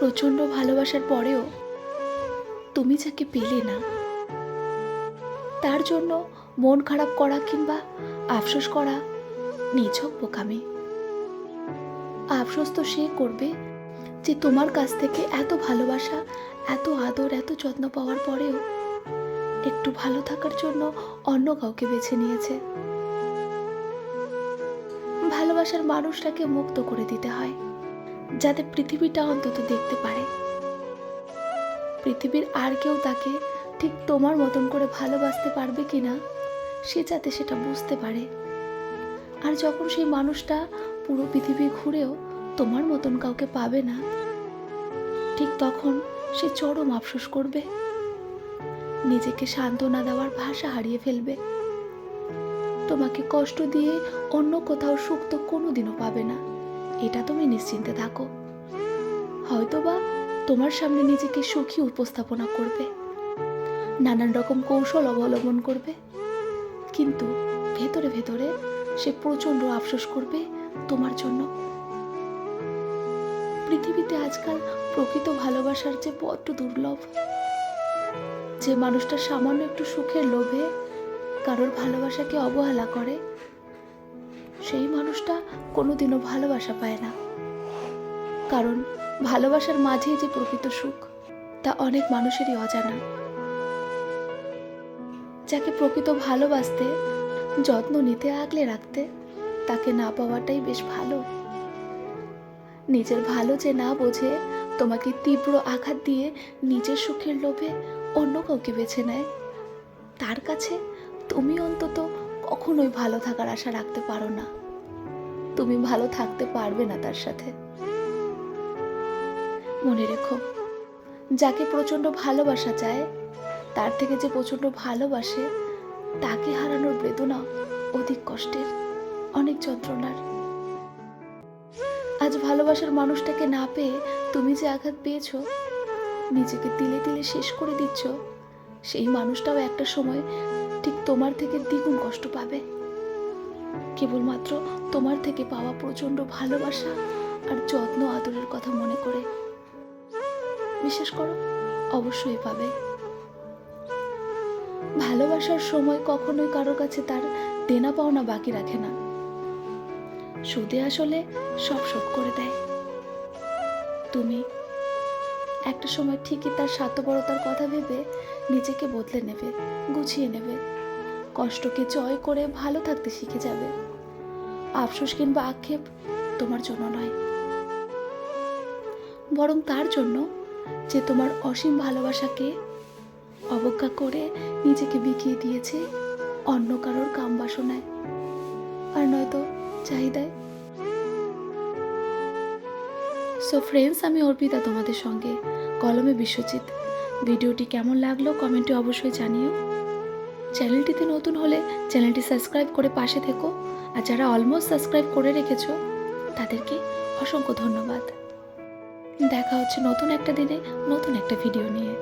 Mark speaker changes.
Speaker 1: প্রচণ্ড ভালোবাসার পরেও তুমি যাকে পেলে না, তার জন্য মন খারাপ করা কিংবা আফসোস করা নিছক বোকামি। আফসোস তো সে করবে যে তোমার কাছ থেকে এত ভালোবাসা, এত আদর, এত যত্ন পাওয়ার পরেও একটু ভালো থাকার জন্য অন্য কাউকে বেছে নিয়েছে। ভালোবাসার মানুষটাকে মুক্ত করে দিতে হয়। যাতে পৃথিবীটা অন্তত দেখতে পারে। পৃথিবীর আর কেউ তাকে ঠিক তোমার মতন করে ভালোবাসতে পারবে কিনা, সে যাতে সেটা বুঝতে পারে। আর যখন সেই মানুষটা পুরো পৃথিবী ঘুরেও তোমার মতন কাউকে পাবে না, ঠিক তখন সে চরম আফসোস করবে। নিজেকে সান্ত্বনা দেওয়ার ভাষা হারিয়ে ফেলবে। তোমাকে কষ্ট দিয়ে অন্য কোথাও সুখ তো কোনোদিনও পাবে না। এটা তুমি নিশ্চিন্তে থাকো। হয়তোবা তোমার সামনে নিজেকে সুখী উপস্থাপনা করবে। নানান রকম কৌশল অবলম্বন করবে। কিন্তু ভেতরে ভেতরে সে প্রচণ্ড আফসোস করবে তোমার জন্য। পৃথিবীতে আজকাল প্রকৃত ভালোবাসার যে বড্ড দুর্লভ, যে মানুষটা সামান্য একটু সুখের লোভে কারোর ভালোবাসাকে অবহেলা করে সেই মানুষটা কোনোদিনও ভালোবাসা পায় না। কারণ ভালোবাসার মাঝেই যে প্রকৃত সুখ, তা অনেক মানুষেরই অজানা। যাকে প্রকৃত ভালোবাসতে, যত্ন নিতে, আগলে রাখতে, তাকে না পাওয়াটাই বেশ ভালো। নিজের ভালো যে না বোঝে, তোমাকে তীব্র আঘাত দিয়ে নিজের সুখের লোভে অন্য কাউকে বেছে নেয়। তার কাছে তুমি অন্তত কখনোই ভালো থাকার আশা রাখতে পারো না। তুমি ভালো থাকতে পারবে না তার সাথে। মনে রেখো, যাকে প্রচণ্ড ভালোবাসা চায়, তার থেকে যে প্রচণ্ড ভালোবাসে, তাকে হারানোর বেদনা অধিক কষ্টের, অনেক যন্ত্রণার। আজ ভালোবাসার মানুষটাকে না পেয়ে তুমি যে আঘাত পেয়েছ, নিজেকে তিলে তিলে শেষ করে দিচ্ছ সেই মানুষটাও একটা সময় ঠিক তোমার থেকে দ্বিগুণ কষ্ট পাবে। কেবলমাত্র তোমার থেকে পাওয়া প্রচণ্ড ভালোবাসা আর যত্ন আদরের কথা মনে করে। বিশ্বাস করো, অবশ্যই পাবে। ভালোবাসার সময় কখনোই কারোর কাছে তার দেনা পাওনা বাকি রাখে না। সুদে আসলে সব শোধ করে দেয়। তুমি একটা সময় ঠিকই তার স্বার্থপরতার কথা ভেবে নিজেকে বদলে নেবে, গুছিয়ে নেবে। কষ্টকে জয় করে ভালো থাকতে শিখে যাবে। আফসোস কিংবা আক্ষেপ তোমার জন্য নয়। বরং তার জন্য যে তোমার অসীম ভালোবাসাকে অবজ্ঞা করে নিজেকে বিকিয়ে দিয়েছে অন্য কারোর কাম বাসনায়। আর নয়তো চাহিদায় সো ফ্রেন্ডস আমি অর্পিতা তোমাদের সঙ্গে কলমে বিশ্বজিৎ। ভিডিওটি কেমন লাগল কমেন্টে অবশ্যই জানিও। চ্যানেলটিতে নতুন হলে চ্যানেলটি সাবস্ক্রাইব করে পাশে থেকো। আর যারা অলমোস্ট সাবস্ক্রাইব করে রেখেছো, তাদেরকে অসংখ্য ধন্যবাদ। দেখা হচ্ছে নতুন একটা দিনে নতুন একটা ভিডিও নিয়ে।